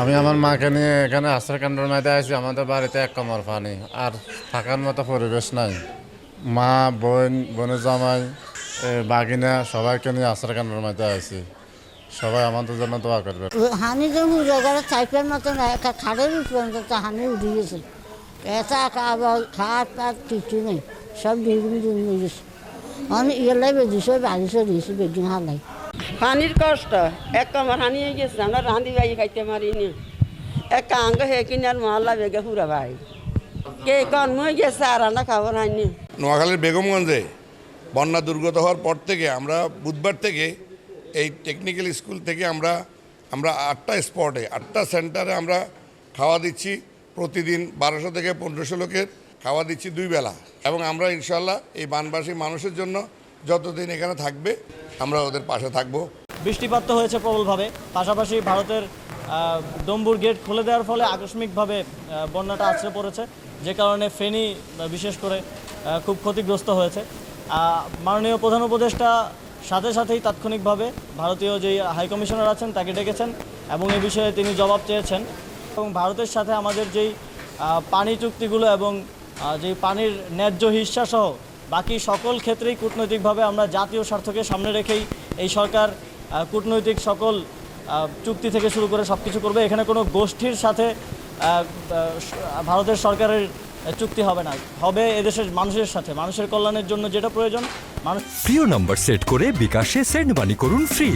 আমি আমার মাকে নিয়ে এখানে আশ্রয়কেন্দ্রের মধ্যে আছি আমাদের বাড়িতে এক কমর পানি, আর থাকার মতো পরিবেশ নাই। মা, বোন, বোনের জামাই বাগিনা, সবাইকে নিয়ে আশ্রয়কেন্দ্রের মধ্যে আছি সবাই আমাদের জন্য দোয়া করবে হানি যে গেলে চাইপের মতন একটা খাড়ের উপরে হানি উঠে গেছে। এটা আবার খাট পাট কিছু নেই, সব ডিগুন হয়ে গেছে। অনেক ইয়েলাই বেদিছে বাড়িছে দিয়েছে হালাই। পানির কষ্ট। এক কামার হানি হয়ে গেছে, আমরা রাঁধি বাই খাইতে পারিনি। এক আঙ্গ হে কিনার মহল্লা বেগে পুরা ভাই। কে কন হয়ে গেছে আর আমরা খাবার হাইনি নোয়াখালীর বেগমগঞ্জে বন্যা দুর্গত হওয়ার পর থেকে আমরা বুধবার থেকে এই টেকনিক্যাল স্কুল থেকে আমরা আমরা আটটা স্পটে আটটা সেন্টারে আমরা খাওয়া দিচ্ছি। প্রতিদিন বারোশো থেকে পনেরোশো লোকের খাওয়া দিচ্ছি দুই বেলা। এবং আমরা ইনশাল্লাহ এই বানবাসী মানুষের জন্য যতদিন এখানে থাকবে আমরা ওদের পাশে থাকব। বৃষ্টিপাত তো হয়েছে প্রবলভাবে। পাশাপাশি ভারতের ডম্বুর গেট খুলে দেওয়ার ফলে আকস্মিকভাবে বন্যাটা আছড়ে পড়েছে। যে কারণে ফেনী বিশেষ করে খুব ক্ষতিগ্রস্ত হয়েছে। মাননীয় প্রধান উপদেষ্টা সাথে সাথেই তাৎক্ষণিকভাবে ভারতীয় যেই হাইকমিশনার আছেন তাকে ডেকেছেন এবং এ বিষয়ে তিনি জবাব চেয়েছেন। এবং ভারতের সাথে আমাদের যেই পানি চুক্তিগুলো এবং যেই পানির ন্যায্য হিস্সা সহ বাকি সকল ক্ষেত্রেই কূটনৈতিকভাবে আমরা জাতীয় স্বার্থকে সামনে রেখেই এই সরকার কূটনৈতিক সকল চুক্তি থেকে শুরু করে সব কিছু করবে। এখানে কোনো গোষ্ঠীর সাথে ভারতের সরকারের চুক্তি হবে না। হবে এদেশের মানুষের সাথে। মানুষের কল্যাণের জন্য যেটা প্রয়োজন, মানুষ প্রিয় নম্বর সেট করে বিকাশে সেন্ড মানি করুন ফ্রি